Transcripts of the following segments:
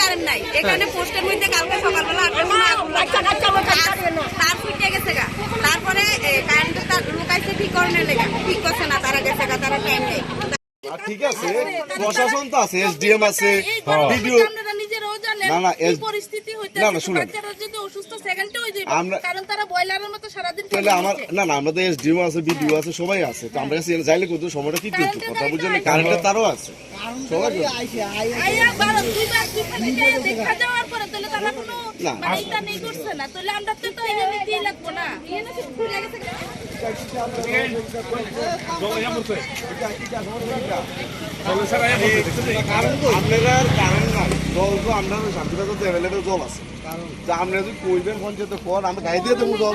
Current নাই। এখানে পোস্টের মধ্যে কালকে সকালবেলা আটটার সময় আগুন তার- তার ফুটে গেছে গা। তারপরে কারেন্টের তার লুকাইছে ঠিক করণের লেগে। ঠিক করছে না তারা গেছে গা তারা টাইম নেই। ঠিক আছে। প্রশাসন তো আছে এসডিএম আছে ভিডিও নিজেরাও জানেন না, না, কি পরিস্থিতি হইতে না, না, শুনেন। যদি অসুস্থ সেকেন্ডে হয়ে যাবে কারণ তারা বয়লারের মতো তাহলে আমার না না আমাদের এসডিএম আছে আছে সবাই আছে তো আমরা কাছে যাইলে কিন্তু সময়টা কি কিন্তু কথা বুঝছেন তারও আছে সবাই তো- আইয়া বারো দুইবার দুইখানে গিয়ে দেখা যাওয়ার পরে তাহলে তারা কোনো মানে এটা নেই করছে না তাহলে আমরা তো তো এনে নিতেই লাগবো না এনে তো ঘুরে গেছে আপনারা কারেন্ট নাই জল তো আপনার শান্তিবাজার তো অ্যাভেলেবেল জল আছে। তা আপনারা যদি কইবেন পঞ্চায়েতে পর আমরা গাই দিয়ে দেবো জল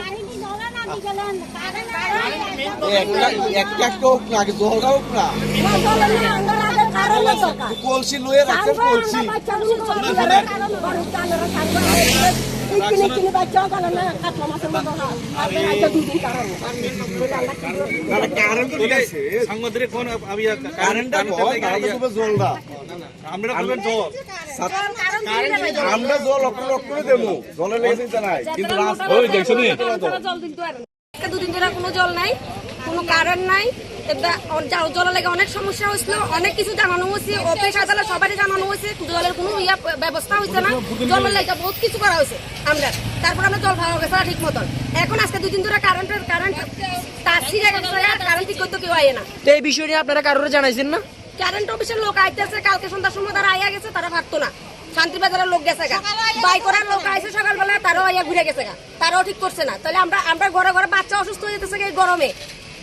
একটা একটা একটা না আগে জলটা হোক না। কলসি লয়ে রাখছেন কলসি। আমি জলটা আমরা জল আমরা জল অক্টোবর অক্টোবরে দেবো। জলের লেগে চিন্তা নাই। কিন্তু জল। আজকে দুদিন ধরে কোনো জল নাই কোনো কারেন্ট নাই। জলের লাগে অনেক সমস্যা হয়েছিল অনেক কিছু জানানো হয়েছে অফিস আদালত সবারই জানানো হয়েছে জলের কোনো ইয়া ব্যবস্থা হয়েছে না। জলের লাগে বহুত কিছু করা হয়েছে আমরা। তারপর আমরা জল পাওয়া গেছে ঠিক মতন। এখন আজকে দুদিন ধরে কারেন্টের কারেন্ট তার গেছে কারেন্ট ঠিক করতে কেউ আয় না। এই বিষয় নিয়ে আপনারা কারোর জানাইছেন না? কারেন্ট অফিসের লোক আইতেছে কালকে সন্ধ্যার সময় তারা আইয়া গেছে তারা ভাবতো না। শান্তিবাজারের লোক গেছে গা। বাই করার লোক আইসে সকালবেলা তারাও আইয়া ঘুরে গেছে গা। তারাও ঠিক করছে না। তাহলে আমরা আমরা ঘরে ঘরে বাচ্চা অসুস্থ হয়ে যেতেছে এই গরমে।